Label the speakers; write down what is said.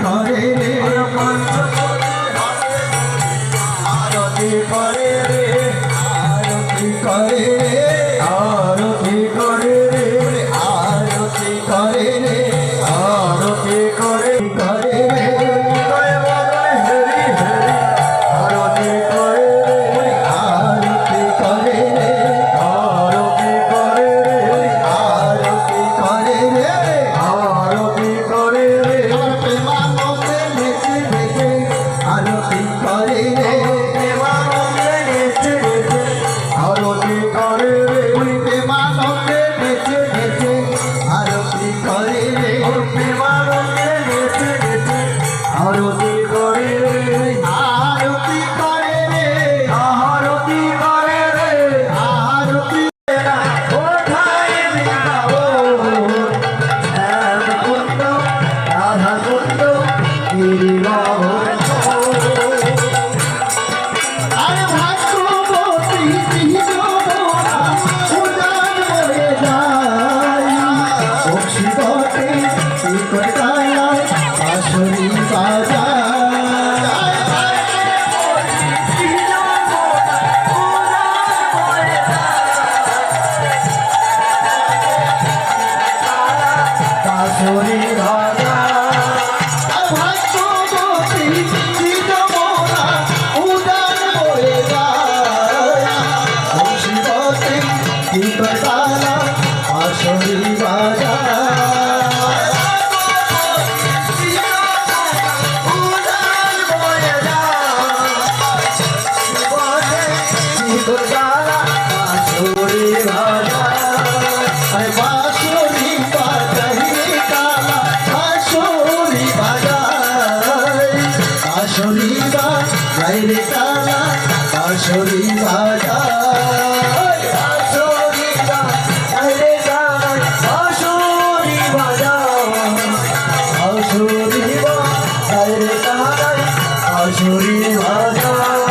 Speaker 1: করে রে
Speaker 2: আরতি করে রে
Speaker 1: আরতি করে রে
Speaker 2: আরতি করে Amor.
Speaker 1: শরীবা গাইরে তালা বাঁশরীবা যায়।
Speaker 2: বাঁশরীবা গাইরে তালা বাঁশরীবা যায়। বাঁশরীবা গাইরে তালা বাঁশরীবা যায়।